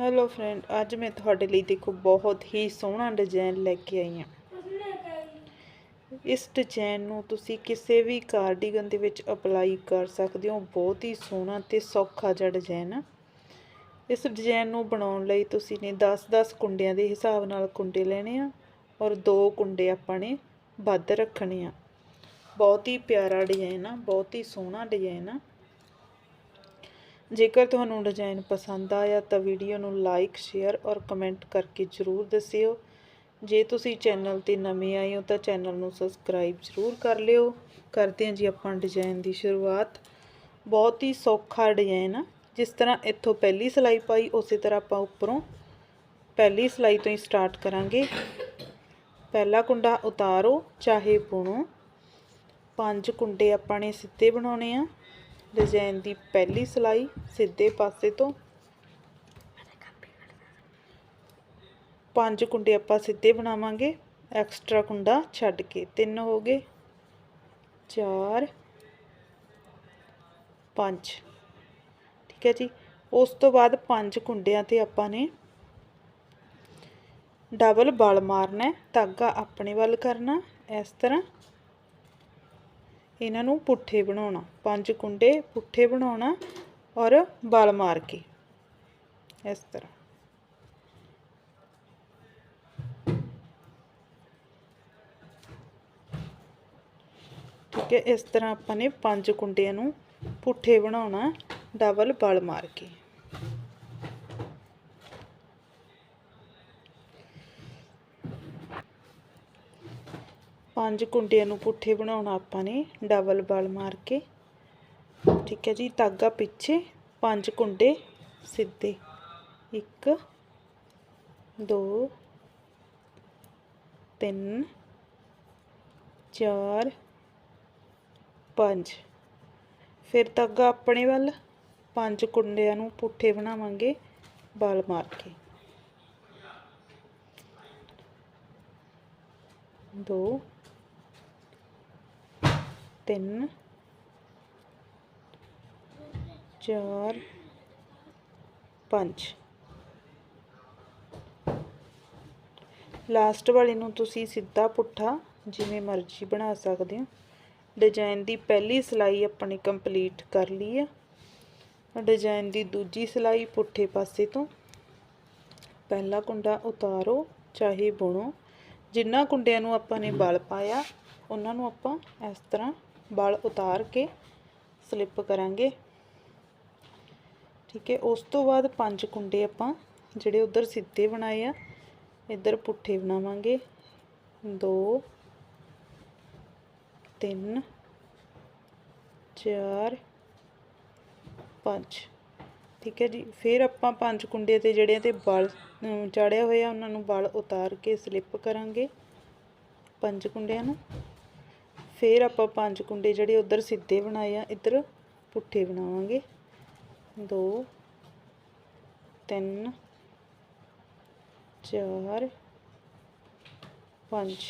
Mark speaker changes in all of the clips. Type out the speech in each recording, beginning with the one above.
Speaker 1: Hello friend ਅੱਜ ਮੈਂ ਤੁਹਾਡੇ ਲਈ ਦੇਖੋ ਬਹੁਤ ਹੀ ਸੋਹਣਾ ਡਿਜ਼ਾਈਨ ਲੈ ਕੇ ਆਈ ਹਾਂ। ਇਸ ਡਿਜ਼ਾਈਨ ਨੂੰ ਤੁਸੀਂ ਕਿਸੇ ਵੀ ਕਾਰਡੀਗਨ ਦੇ ਵਿੱਚ ਅਪਲਾਈ ਕਰ ਸਕਦੇ ਹੋ। ਬਹੁਤ ਹੀ ਸੋਹਣਾ ਤੇ ਸੌਖਾ ਜਿਹਾ ਡਿਜ਼ਾਈਨ ਆ। ਇਸ ਡਿਜ਼ਾਈਨ ਨੂੰ ਬਣਾਉਣ ਲਈ ਤੁਸੀਂ ਨੇ 10-10 ਕੁੰਡਿਆਂ ਦੇ ਹਿਸਾਬ ਨਾਲ ਕੁੰਡੇ ਲੈਣੇ ਆ ਔਰ ਦੋ ਕੁੰਡੇ ਆਪਾਂ ਨੇ ਵੱਧ ਰੱਖਣੇ ਆ। ਬਹੁਤ ਹੀ ਪਿਆਰਾ ਡਿਜ਼ਾਈਨ ਆ, ਬਹੁਤ ਹੀ ਸੋਹਣਾ ਡਿਜ਼ਾਈਨ ਆ। ਜੇਕਰ ਤੁਹਾਨੂੰ ਡਿਜ਼ਾਈਨ ਪਸੰਦ ਆਇਆ ਤਾਂ ਵੀਡੀਓ ਨੂੰ ਲਾਈਕ, ਸ਼ੇਅਰ ਔਰ ਕਮੈਂਟ ਕਰਕੇ ਜ਼ਰੂਰ ਦੱਸਿਓ। ਜੇ ਤੁਸੀਂ ਚੈਨਲ ਤੇ ਨਵੇਂ ਆਏ ਹੋ ਤਾਂ ਚੈਨਲ ਨੂੰ ਸਬਸਕ੍ਰਾਈਬ ਜ਼ਰੂਰ ਕਰ ਲਿਓ। ਕਰਦੇ ਹਾਂ ਜੀ ਆਪਾਂ ਡਿਜ਼ਾਈਨ ਦੀ ਸ਼ੁਰੂਆਤ। ਬਹੁਤ ਹੀ ਸੌਖਾ ਡਿਜ਼ਾਈਨ ਆ। ਜਿਸ ਤਰ੍ਹਾਂ ਇੱਥੋਂ ਪਹਿਲੀ ਸਲਾਈ ਪਾਈ, ਉਸੇ ਤਰ੍ਹਾਂ ਆਪਾਂ ਉੱਪਰੋਂ ਪਹਿਲੀ ਸਲਾਈ ਤੋਂ ਹੀ ਸਟਾਰਟ ਕਰਾਂਗੇ। ਪਹਿਲਾ ਕੁੰਡਾ ਉਤਾਰੋ, ਚਾਹੇ ਬੁਣੋ। ਪੰਜ ਕੁੰਡੇ ਆਪਾਂ ਨੇ ਸਿੱਧੇ ਬਣਾਉਣੇ ਆ। ਡਿਜ਼ਾਈਨ ਦੀ ਪਹਿਲੀ ਸਲਾਈ ਸਿੱਧੇ ਪਾਸੇ ਤੋਂ। ਪੰਜ ਕੁੰਡੇ ਆਪਾਂ ਸਿੱਧੇ ਬਣਾਵਾਂਗੇ। ਐਕਸਟਰਾ ਕੁੰਡਾ ਛੱਡ ਕੇ ਤਿੰਨ ਹੋ ਗਏ। ਚਾਰ, ਪੰਜ। ਠੀਕ ਹੈ ਜੀ। ਉਸ ਤੋਂ ਬਾਅਦ ਪੰਜ ਕੁੰਡਿਆਂ ਤੇ ਆਪਾਂ ਨੇ ਡਬਲ ਬਲ ਮਾਰਨਾ ਧਾਗਾ ਆਪਣੇ ਵੱਲ ਕਰਨਾ ਇਸ ਤਰ੍ਹਾਂ ਇਹਨਾਂ ਨੂੰ ਪੁੱਠੇ ਬਣਾਉਣਾ। ਪੰਜ ਕੁੰਡੇ ਪੁੱਠੇ ਬਣਾਉਣਾ ਔਰ ਬਲ ਮਾਰ ਕੇ। ਇਸ ਤਰ੍ਹਾਂ। ਠੀਕ ਹੈ, ਇਸ ਤਰ੍ਹਾਂ ਆਪਾਂ ਨੇ ਪੰਜ ਕੁੰਡਿਆਂ ਨੂੰ ਪੁੱਠੇ ਬਣਾਉਣਾ, ਡਬਲ ਬਲ ਮਾਰ ਕੇ। ਪੰਜ ਕੁੰਡਿਆਂ ਨੂੰ ਪੁੱਠੇ ਬਣਾਉਣਾ ਆਪਾਂ ਨੇ, ਡਬਲ ਬਲ ਮਾਰ ਕੇ। ਠੀਕ ਹੈ ਜੀ ਤਾਗਾ ਪਿੱਛੇ, ਪੰਜ ਕੁੰਡੇ ਸਿੱਧੇ। 1 2 3 4 5 ਫਿਰ ਤਾਗਾ ਆਪਣੇ ਵੱਲ, ਪੰਜ ਕੁੰਡਿਆਂ ਨੂੰ ਪੁੱਠੇ ਬਣਾਵਾਂਗੇ, ਬਲ ਮਾਰ ਕੇ। ਦੋ ਤਿੰਨ, ਚਾਰ, ਪੰਜ। ਲਾਸਟ ਵਾਲੇ ਨੂੰ ਤੁਸੀਂ ਸਿੱਧਾ ਪੁੱਠਾ ਜਿਵੇਂ ਮਰਜ਼ੀ ਬਣਾ ਸਕਦੇ ਹੋ। ਡਿਜ਼ਾਈਨ ਦੀ ਪਹਿਲੀ ਸਲਾਈ ਆਪਣੀ ਕੰਪਲੀਟ ਕਰ ਲਈ ਆ। ਡਿਜ਼ਾਈਨ ਦੀ ਦੂਜੀ ਸਿਲਾਈ ਪੁੱਠੇ ਪਾਸੇ ਤੋਂ। ਪਹਿਲਾ ਕੁੰਡਾ ਉਤਾਰੋ, ਚਾਹੇ ਬੁਣੋ। ਜਿੰਨਾ ਕੁੰਡਿਆਂ ਨੂੰ ਆਪਾਂ ਨੇ ਬਲ ਪਾਇਆ, ਉਹਨਾਂ ਨੂੰ ਆਪਾਂ ਇਸ ਤਰ੍ਹਾਂ ਬਲ ਉਤਾਰ ਕੇ ਸਲਿੱਪ ਕਰਾਂਗੇ। ਠੀਕ ਹੈ, ਉਸ ਤੋਂ ਬਾਅਦ ਪੰਜ ਕੁੰਡੇ ਆਪਾਂ ਜਿਹੜੇ ਉਧਰ ਸਿੱਧੇ ਬਣਾਏ ਆ, ਇੱਧਰ ਪੁੱਠੇ ਬਣਾਵਾਂਗੇ। 2 3 4 5 ਠੀਕ ਹੈ ਜੀ, ਫਿਰ ਆਪਾਂ ਪੰਜ ਕੁੰਡੇ ਤੇ ਜਿਹੜੇ ਤੇ ਬਲ ਚਾੜਿਆ ਹੋਇਆ, ਉਹਨਾਂ ਨੂੰ ਬਲ ਉਤਾਰ ਕੇ ਸਲਿੱਪ ਕਰਾਂਗੇ ਪੰਜ ਕੁੰਡਿਆਂ ਨੂੰ। ਫਿਰ ਆਪਾਂ ਪੰਜ ਕੁੰਡੇ ਜਿਹੜੇ ਉਧਰ ਸਿੱਧੇ ਬਣਾਏ ਆ, ਇੱਧਰ ਪੁੱਠੇ ਬਣਾਵਾਂਗੇ। 2 3 4 5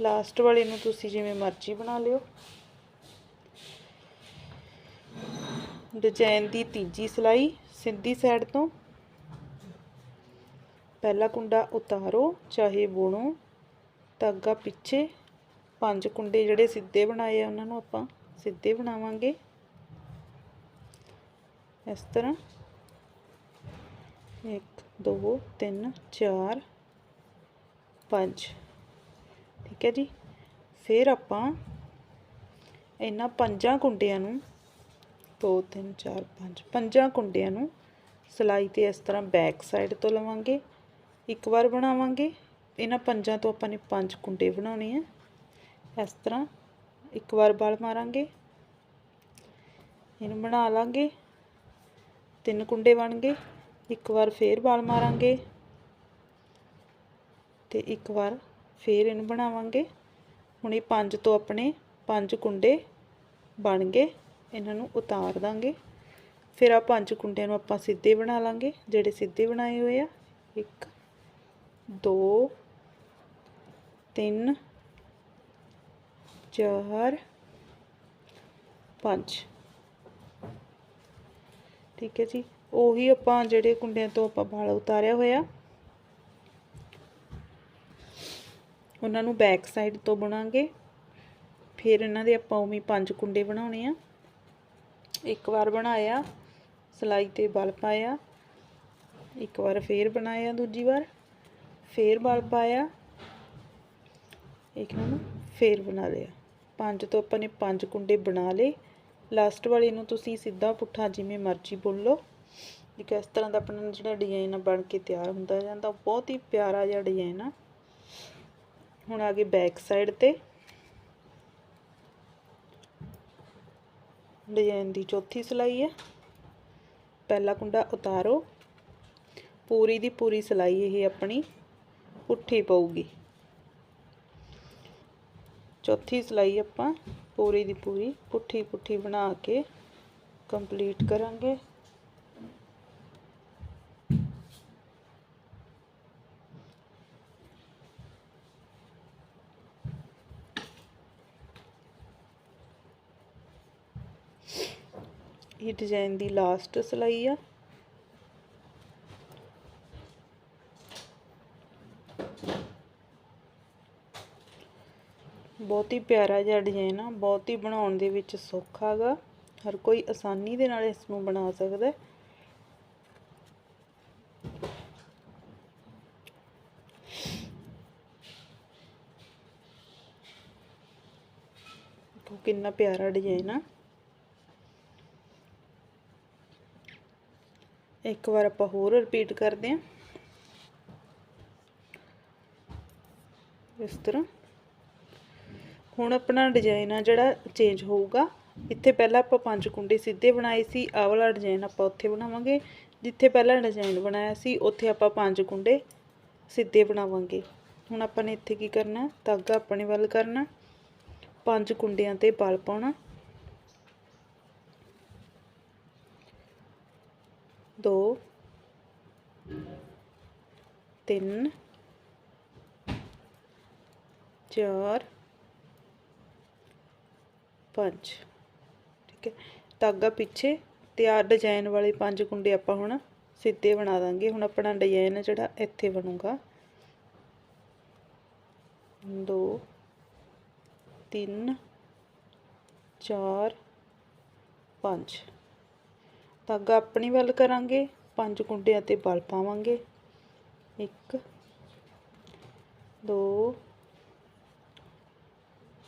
Speaker 1: ਲਾਸਟ ਵਾਲੇ ਨੂੰ ਤੁਸੀਂ ਜਿਵੇਂ ਮਰਜ਼ੀ ਬਣਾ ਲਿਓ। ਡਿਜ਼ਾਈਨ ਦੀ ਤੀਜੀ ਸਲਾਈ ਸਿੱਧੀ ਸਾਈਡ ਤੋਂ। ਪਹਿਲਾ ਕੁੰਡਾ ਉਤਾਰੋ, ਚਾਹੇ ਬੁਣੋ, ਧਾਗਾ ਪਿੱਛੇ। ਪੰਜ ਕੁੰਡੇ ਜਿਹੜੇ ਸਿੱਧੇ ਬਣਾਏ ਆ, ਉਹਨਾਂ ਨੂੰ ਆਪਾਂ ਸਿੱਧੇ ਬਣਾਵਾਂਗੇ। ਇਸ ਤਰ੍ਹਾਂ। 1 2 3 4 5 ਠੀਕ ਹੈ ਜੀ। ਫਿਰ ਆਪਾਂ ਇਹਨਾਂ ਪੰਜਾਂ ਕੁੰਡਿਆਂ ਨੂੰ 2 3 4 5 ਪੰਜਾਂ ਕੁੰਡਿਆਂ ਨੂੰ ਸਲਾਈ ਤੇ ਇਸ ਤਰ੍ਹਾਂ ਬੈਕ ਸਾਈਡ ਤੋਂ ਲਵਾਂਗੇ। ਇੱਕ ਵਾਰ ਬਣਾਵਾਂਗੇ। ਇਹਨਾਂ ਪੰਜਾਂ ਤੋਂ ਆਪਾਂ ਨੇ ਪੰਜ ਕੁੰਡੇ ਬਣਾਉਣੇ ਆ। ਇਸ ਤਰ੍ਹਾਂ ਇੱਕ ਵਾਰ ਬਲ ਮਾਰਾਂਗੇ। ਇਹਨੂੰ ਬਣਾ ਲਾਂਗੇ। ਤਿੰਨ ਕੁੰਡੇ ਬਣ ਗਏ। ਇੱਕ ਵਾਰ ਫੇਰ ਬਲ ਮਾਰਾਂਗੇ। ਤੇ ਇੱਕ ਵਾਰ ਫੇਰ ਇਹਨੂੰ ਬਣਾਵਾਂਗੇ। ਹੁਣ ਇਹ ਪੰਜ ਤੋਂ ਆਪਣੇ ਪੰਜ ਕੁੰਡੇ ਬਣ ਗਏ। ਇਹਨਾਂ ਨੂੰ ਉਤਾਰ ਦਾਂਗੇ। ਫਿਰ ਆ ਪੰਜ ਕੁੰਡਿਆਂ ਨੂੰ ਆਪਾਂ ਸਿੱਧੇ ਬਣਾ ਲਾਂਗੇ। ਜਿਹੜੇ ਸਿੱਧੇ ਬਣਾਏ ਹੋਏ ਆ। 1 2 3 4 5 ਠੀਕ ਹੈ ਜੀ। ਉਹੀ ਆਪਾਂ ਜਿਹੜੇ ਕੁੰਡਿਆਂ ਤੋਂ ਆਪਾਂ ਵਾਲ ਉਤਾਰਿਆ ਹੋਇਆ। ਉਹਨਾਂ ਨੂੰ ਬੈਕ ਸਾਈਡ ਤੋਂ ਬੁਣਾਂਗੇ। ਫਿਰ ਇਹਨਾਂ ਦੇ ਆਪਾਂ ਉਵੇਂ ਪੰਜ ਕੁੰਡੇ ਬਣਾਉਣੇ ਆ। ਇੱਕ ਵਾਰ ਬਣਾਇਆ, ਸਲਾਈ ਤੇ ਬਲ ਪਾਇਆ। ਇੱਕ ਵਾਰ ਫੇਰ ਬਣਾਇਆ, ਦੂਜੀ ਵਾਰ। ਫੇਰ ਬਲ ਪਾਇਆ। ਇੱਕ ਨੂੰ ਫੇਰ ਬਣਾ ਲਿਆ। ਪੰਜ ਤੋਂ ਆਪਾਂ ਨੇ ਪੰਜ ਕੁੰਡੇ ਬਣਾ ਲਏ। ਲਾਸਟ ਵਾਲੇ ਨੂੰ ਤੁਸੀਂ ਸਿੱਧਾ ਪੁੱਠਾ ਜਿਵੇਂ ਮਰਜ਼ੀ ਬੋਲੋ ਲਓ। ਇੱਕ ਇਸ ਤਰ੍ਹਾਂ ਦਾ ਆਪਣਾ ਜਿਹੜਾ ਡਿਜ਼ਾਈਨ ਬਣ ਕੇ ਤਿਆਰ ਹੁੰਦਾ ਜਾਂਦਾ। ਬਹੁਤ ਹੀ ਪਿਆਰਾ ਜਿਹਾ ਡਿਜ਼ਾਈਨ ਆ। ਹੁਣ ਆ ਗਏ ਬੈਕ ਸਾਈਡ ਤੇ। ਡਿਜ਼ਾਈਨ ਦੀ ਚੌਥੀ ਸਲਾਈ ਹੈ ਪਹਿਲਾ ਕੁੰਡਾ ਉਤਾਰੋ। ਪੂਰੀ ਦੀ ਪੂਰੀ ਸਲਾਈ ਇਹ ਆਪਣੀ ਪੁੱਠੀ ਪਊਗੀ। ਚੌਥੀ ਸਲਾਈ ਆਪਾਂ ਪੂਰੀ ਦੀ ਪੂਰੀ ਪੁੱਠੀ ਪੁੱਠੀ ਬਣਾ ਕੇ ਕੰਪਲੀਟ ਕਰਾਂਗੇ ਇਹ ਡਿਜ਼ਾਈਨ ਦੀ ਲਾਸਟ ਸਲਾਈ ਆ ਬਹੁਤ ਹੀ ਪਿਆਰਾ ਜਿਹਾ ਡਿਜ਼ਾਈਨ ਆ, ਬਹੁਤ ਹੀ ਬਣਾਉਣ ਦੇ ਵਿੱਚ ਸੌਖਾ ਹੈਗਾ। ਹਰ ਕੋਈ ਆਸਾਨੀ ਦੇ ਨਾਲ ਇਸ ਨੂੰ ਬਣਾ ਸਕਦਾ ਦੇਖੋ ਕਿੰਨਾ ਪਿਆਰਾ ਡਿਜ਼ਾਈਨ ਆ। ਇੱਕ ਵਾਰ ਆਪਾਂ ਹੋਰ ਰਿਪੀਟ ਕਰਦੇ ਹਾਂ। ਇਸ ਤਰ੍ਹਾਂ। ਹੁਣ ਆਪਣਾ ਡਿਜ਼ਾਈਨ ਆ ਜਿਹੜਾ ਚੇਂਜ ਹੋਊਗਾ, ਇੱਥੇ ਪਹਿਲਾਂ ਆਪਾਂ ਪੰਜ ਕੁੰਡੇ ਸਿੱਧੇ ਬਣਾਏ ਸੀ, ਆਹ ਵਾਲਾ ਡਿਜ਼ਾਈਨ ਆਪਾਂ ਉੱਥੇ ਬਣਾਵਾਂਗੇ, ਜਿੱਥੇ ਪਹਿਲਾਂ ਡਿਜ਼ਾਈਨ ਬਣਾਇਆ ਸੀ, ਉੱਥੇ ਆਪਾਂ ਪੰਜ ਕੁੰਡੇ ਸਿੱਧੇ ਬਣਾਵਾਂਗੇ। ਹੁਣ ਆਪਾਂ ਨੇ ਇੱਥੇ ਕੀ ਕਰਨਾ ਧਾਗਾ ਆਪਣੇ ਵੱਲ ਕਰਨਾ, ਪੰਜ ਕੁੰਡਿਆਂ ਤੇ ਬਲ ਪਾਉਣਾ। ਦੋ, ਤਿੰਨ, ਚਾਰ ਪੰਜ। ਠੀਕ ਹੈ। ਧਾਗਾ ਪਿੱਛੇ ਤੇ ਆ ਡਿਜ਼ਾਈਨ ਵਾਲੇ ਪੰਜ ਕੁੰਡੇ ਆਪਾਂ ਹੁਣ ਸਿੱਧੇ ਬਣਾ ਦਾਂਗੇ। ਹੁਣ ਆਪਣਾ ਡਿਜ਼ਾਈਨ ਜਿਹੜਾ ਇੱਥੇ ਬਣੂਗਾ। ਦੋ, ਤਿੰਨ, ਚਾਰ, ਪੰਜ। ਧਾਗਾ ਆਪਣੀ ਵੱਲ ਕਰਾਂਗੇ। ਪੰਜ ਕੁੰਡਿਆਂ ਤੇ ਬਲ ਪਾਵਾਂਗੇ। ਇੱਕ, ਦੋ,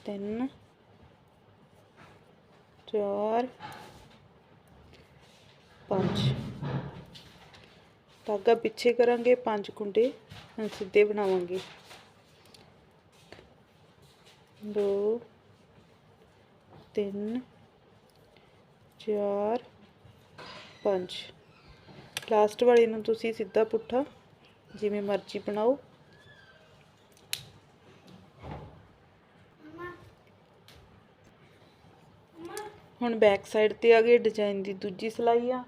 Speaker 1: ਤਿੰਨ ਚਾਰ, ਪੰਜ। ਧਾਗਾ ਪਿੱਛੇ ਕਰਾਂਗੇ, ਪੰਜ ਕੁੰਡੇ ਸਿੱਧੇ ਬਣਾਵਾਂਗੇ। ਦੋ, ਤਿੰਨ, ਚਾਰ, ਪੰਜ। ਲਾਸਟ ਵਾਲੇ ਨੂੰ ਤੁਸੀਂ ਸਿੱਧਾ ਪੁੱਠਾ ਜਿਵੇਂ ਮਰਜ਼ੀ ਬਣਾਓ। ਹੁਣ ਬੈਕ ਸਾਈਡ ਤੇ ਆ ਗਏ ਡਿਜ਼ਾਈਨ ਦੀ ਦੂਜੀ ਸਲਾਈ ਆ।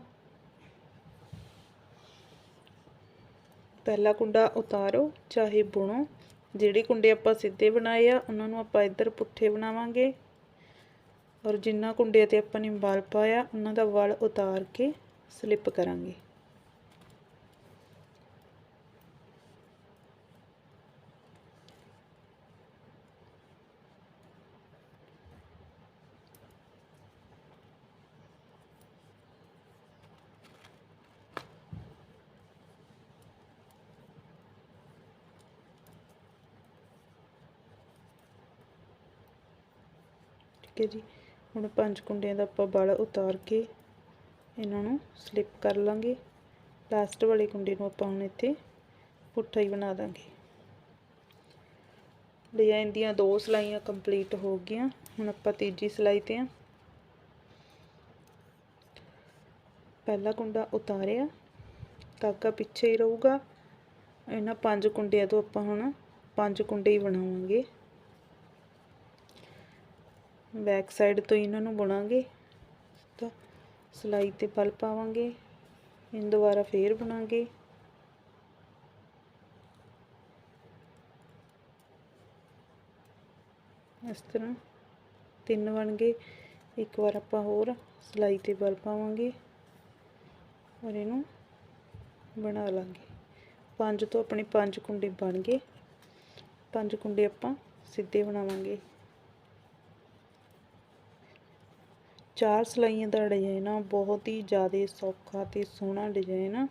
Speaker 1: ਪਹਿਲਾ ਕੁੰਡਾ ਉਤਾਰੋ, ਚਾਹੇ ਬੁਣੋ। ਜਿਹੜੇ ਕੁੰਡੇ ਆਪਾਂ ਸਿੱਧੇ ਬਣਾਏ ਆ, ਉਹਨਾਂ ਨੂੰ ਆਪਾਂ ਇੱਧਰ ਪੁੱਠੇ ਬਣਾਵਾਂਗੇ। ਔਰ ਜਿੰਨਾ ਕੁੰਡੇ ਤੇ ਆਪਾਂ ਨੇ ਵਲ ਪਾਇਆ, ਉਹਨਾਂ ਦਾ ਵਾਲ ਉਤਾਰ ਕੇ ਸਲਿੱਪ ਕਰਾਂਗੇ। ਠੀਕ ਹੈ ਜੀ। ਹੁਣ ਪੰਜ ਕੁੰਡਿਆਂ ਦਾ ਆਪਾਂ ਵਲ ਉਤਾਰ ਕੇ ਇਹਨਾਂ ਨੂੰ ਸਲਿੱਪ ਕਰ ਲਾਂਗੇ। ਲਾਸਟ ਵਾਲੇ ਕੁੰਡੇ ਨੂੰ ਆਪਾਂ ਹੁਣ ਇੱਥੇ ਪੁੱਠਾ ਹੀ ਬਣਾ ਦਾਂਗੇ। ਡਿਜ਼ਾਈਨ ਦੀਆਂ ਦੋ ਸਲਾਈਆਂ ਕੰਪਲੀਟ ਹੋ ਗਈਆਂ। ਹੁਣ ਆਪਾਂ ਤੀਜੀ ਸਲਾਈ ਤੇ ਆ ਪਹਿਲਾ ਕੁੰਡਾ ਉਤਾਰਿਆ। ਕਾਕਾ ਪਿੱਛੇ ਹੀ ਰਹੂਗਾ। ਇਹਨਾਂ ਪੰਜ ਕੁੰਡਿਆਂ ਤੋਂ ਆਪਾਂ ਹੁਣ ਪੰਜ ਕੁੰਡੇ ਹੀ ਬਣਾਵਾਂਗੇ। ਬੈਕ ਸਾਈਡ ਤੋਂ ਇਹਨਾਂ ਨੂੰ ਬੁਣਾਂਗੇ। ਤਾਂ ਸਲਾਈ ਤੇ ਪਲ ਪਾਵਾਂਗੇ। ਇਹਨੂੰ ਦੁਬਾਰਾ ਫੇਰ ਬਣਾਂਗੇ। ਇਸ ਤਰ੍ਹਾਂ ਤਿੰਨ ਬਣ ਗਏ। ਇੱਕ ਵਾਰ ਆਪਾਂ ਹੋਰ ਸਲਾਈ ਤੇ ਬਲ ਪਾਵਾਂਗੇ ਔਰ ਇਹਨੂੰ ਬਣਾ ਲਾਂਗੇ। ਪੰਜ ਤੋਂ ਆਪਣੇ ਪੰਜ ਕੁੰਡੇ ਬਣ ਗਏ। ਪੰਜ ਕੁੰਡੇ ਆਪਾਂ ਸਿੱਧੇ ਬਣਾਵਾਂਗੇ। ਚਾਰ ਸਲਾਈਆਂ ਦਾ ਡਿਜ਼ਾਈਨ ਆ, ਬਹੁਤ ਹੀ ਜ਼ਿਆਦਾ ਸੌਖਾ ਤੇ ਸੋਹਣਾ ਡਿਜ਼ਾਈਨ ਆ।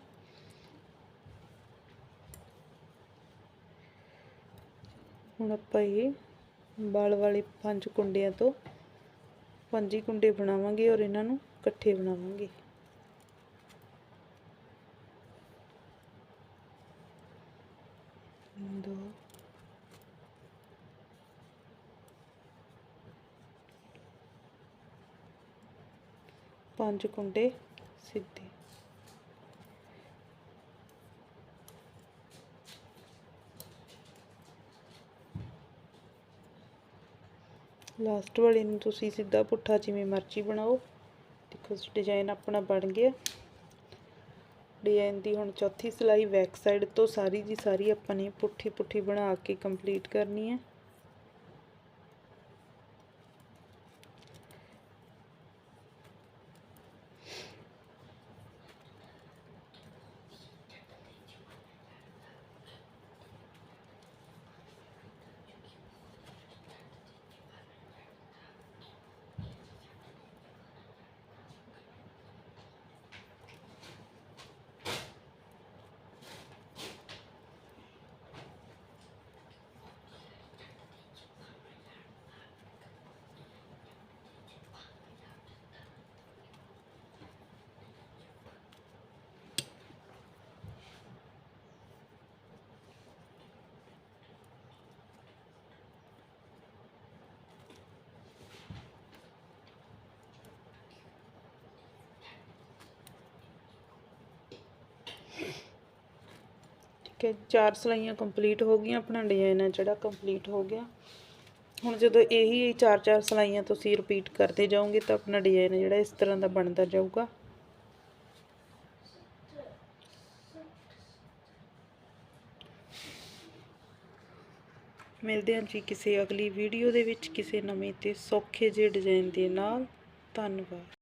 Speaker 1: ਹੁਣ ਆਪਾਂ ਇਹ ਬਾਲ ਵਾਲੇ ਪੰਜ ਕੁੰਡਿਆਂ ਤੋਂ ਪੰਜ ਹੀ ਕੁੰਡੇ ਬਣਾਵਾਂਗੇ ਔਰ ਇਹਨਾਂ ਨੂੰ ਇਕੱਠੇ ਬਣਾਵਾਂਗੇ। ਦੋ ਪੰਜ ਕੁੰਡੇ ਸਿੱਧੇ। ਲਾਸਟ ਵਾਲੇ ਨੂੰ ਤੁਸੀਂ ਸਿੱਧਾ ਪੁੱਠਾ ਜਿਵੇਂ ਮਰਜ਼ੀ ਬਣਾਓ। ਦੇਖੋ ਡਿਜ਼ਾਈਨ ਆਪਣਾ ਬਣ ਗਿਆ। ਡਿਜ਼ਾਈਨ ਦੀ ਹੁਣ ਚੌਥੀ ਸਿਲਾਈ ਬੈਕ ਸਾਈਡ ਤੋਂ ਸਾਰੀ ਦੀ ਸਾਰੀ ਆਪਾਂ ਨੇ ਪੁੱਠੀ ਪੁੱਠੀ ਬਣਾ ਕੇ ਕੰਪਲੀਟ ਕਰਨੀ ਹੈ। ਕਿ ਚਾਰ ਸਲਾਈਆਂ ਕੰਪਲੀਟ ਹੋ ਗਈਆਂ, ਆਪਣਾ ਡਿਜ਼ਾਈਨ ਹੈ ਜਿਹੜਾ ਕੰਪਲੀਟ ਹੋ ਗਿਆ। ਹੁਣ ਜਦੋਂ ਇਹੀ ਚਾਰ ਚਾਰ ਸਲਾਈਆਂ ਤੁਸੀਂ ਰਿਪੀਟ ਕਰਦੇ ਜਾਓਗੇ ਤਾਂ ਆਪਣਾ ਡਿਜ਼ਾਈਨ ਜਿਹੜਾ ਇਸ ਤਰ੍ਹਾਂ ਦਾ ਬਣਦਾ ਜਾਊਗਾ। ਮਿਲਦੇ ਹਾਂ ਜੀ ਕਿਸੇ ਅਗਲੀ ਵੀਡੀਓ ਦੇ ਵਿੱਚ ਕਿਸੇ ਨਵੇਂ ਤੇ ਸੌਖੇ ਜਿਹੇ ਡਿਜ਼ਾਈਨ ਦੇ ਨਾਲ। ਧੰਨਵਾਦ।